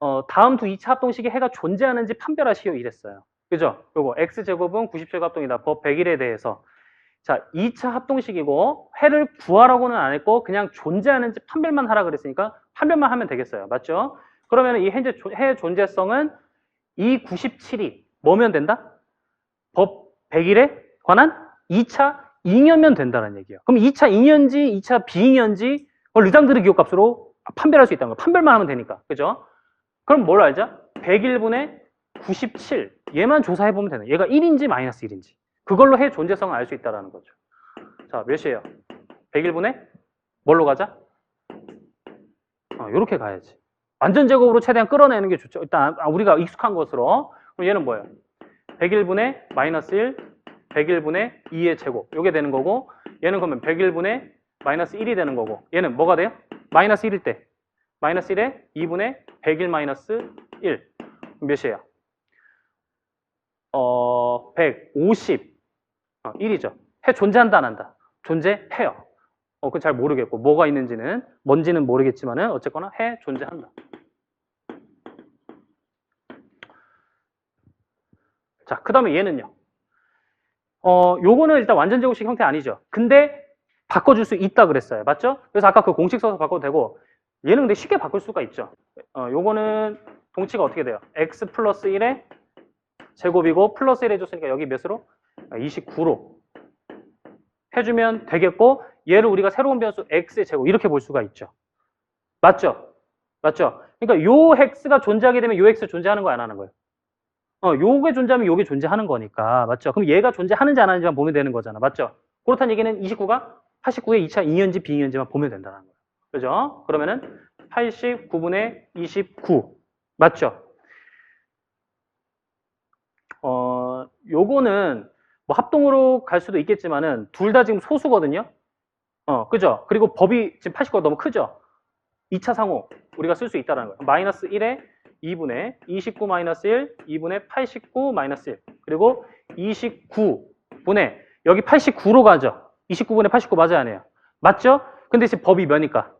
어, 다음 두 2차 합동식의 해가 존재하는지 판별하시오 이랬어요. 그죠? 요거 x제곱은 90제곱 합동이다. 법 100일에 대해서. 자, 2차 합동식이고 해를 구하라고는 안 했고 그냥 존재하는지 판별만 하라 그랬으니까 판별만 하면 되겠어요. 맞죠? 그러면 이 조- 해의 존재성은 이 97이 뭐면 된다? 법 100일에 관한 2차 잉여면 된다는 얘기예요. 그럼 2차 잉여인지 2차 비잉여인지 그걸 르당드르 기호값으로 판별할 수 있다는 거예요. 판별만 하면 되니까. 그죠? 그럼 뭘 알자? 101분의 97. 얘만 조사해보면 되는. 얘가 1인지 마이너스 1인지. 그걸로 해 존재성을 알 수 있다는 거죠. 자, 몇이에요? 101분의 뭘로 가자? 어, 요렇게 가야지. 완전 제곱으로 최대한 끌어내는 게 좋죠. 일단 아, 우리가 익숙한 것으로. 그럼 얘는 뭐예요? 101분의 마이너스 1, 101분의 2의 제곱. 요게 되는 거고 얘는 그러면 101분의 마이너스 1이 되는 거고 얘는 뭐가 돼요? 마이너스 1일 때 마이너스 1에 2분의 101 마이너스 1 몇이에요? 어, 150 어, 1이죠. 해 존재한다 안 한다? 존재해요. 어, 그잘 모르겠고 뭐가 있는지는 뭔지는 모르겠지만은 어쨌거나 해 존재한다. 자, 그 다음에 얘는요. 어, 요거는 일단 완전 제곱식 형태 아니죠. 근데 바꿔줄 수 있다 그랬어요. 맞죠? 그래서 아까 그 공식 써서 바꿔도 되고 얘는 근데 쉽게 바꿀 수가 있죠. 어, 요거는 동치가 어떻게 돼요? x 플러스 1의 제곱이고 플러스 1 해줬으니까 여기 몇으로? 29로 해주면 되겠고 얘를 우리가 새로운 변수 x의 제곱 이렇게 볼 수가 있죠. 맞죠? 맞죠? 그러니까 요 x가 존재하게 되면 요 x 존재하는 거 안 하는 거예요? 어, 요게 존재하면 요게 존재하는 거니까. 맞죠? 그럼 얘가 존재하는지 안 하는지만 보면 되는 거잖아. 맞죠? 그렇다는 얘기는 29가 89의 2차 2년지 비인연지만 보면 된다는 거예요. 그죠? 그러면은 89분의 29. 맞죠? 어, 요거는 뭐 합동으로 갈 수도 있겠지만은 둘 다 지금 소수거든요. 어, 그죠? 그리고 법이 지금 89가 너무 크죠? 2차 상호 우리가 쓸 수 있다는 거예요. 마이너스 1에 2분의 29 마이너스 1, 2분의 89 마이너스 1. 그리고 29분의 여기 89로 가죠. 29분의 89 맞아야 하네요. 맞죠? 근데 지금 법이 몇이니까?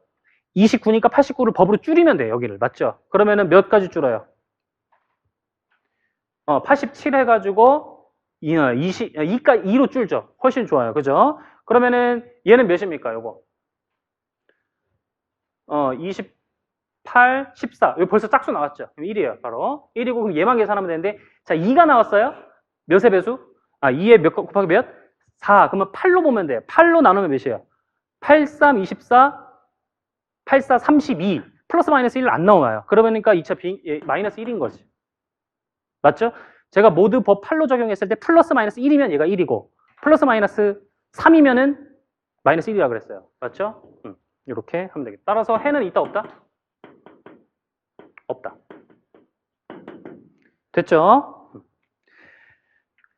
29니까 89를 법으로 줄이면 돼요. 여기를. 맞죠? 그러면은 몇 가지 줄어요? 어, 87 해가지고 2, 20, 2가 2로 줄죠. 훨씬 좋아요. 그죠? 그러면은 얘는 몇입니까? 요거. 어, 28, 14. 여기 벌써 짝수 나왔죠? 그럼 1이에요, 바로. 1이고, 그럼 얘만 계산하면 되는데, 자, 2가 나왔어요? 몇의 배수? 아, 2의 몇 곱하기 몇? 4. 그러면 8로 보면 돼요. 8로 나누면 몇이에요? 8, 3, 24, 8, 4, 32. 플러스 마이너스 1 안 나와요. 그러니까 2차 비, 예, 마이너스 1인 거지. 맞죠? 제가 모두 법 8로 적용했을 때 플러스 마이너스 1이면 얘가 1이고, 플러스 마이너스 3이면은 마이너스 1이라 그랬어요. 맞죠? 음, 이렇게 하면 되겠다. 따라서 해는 있다, 없다? 없다. 됐죠?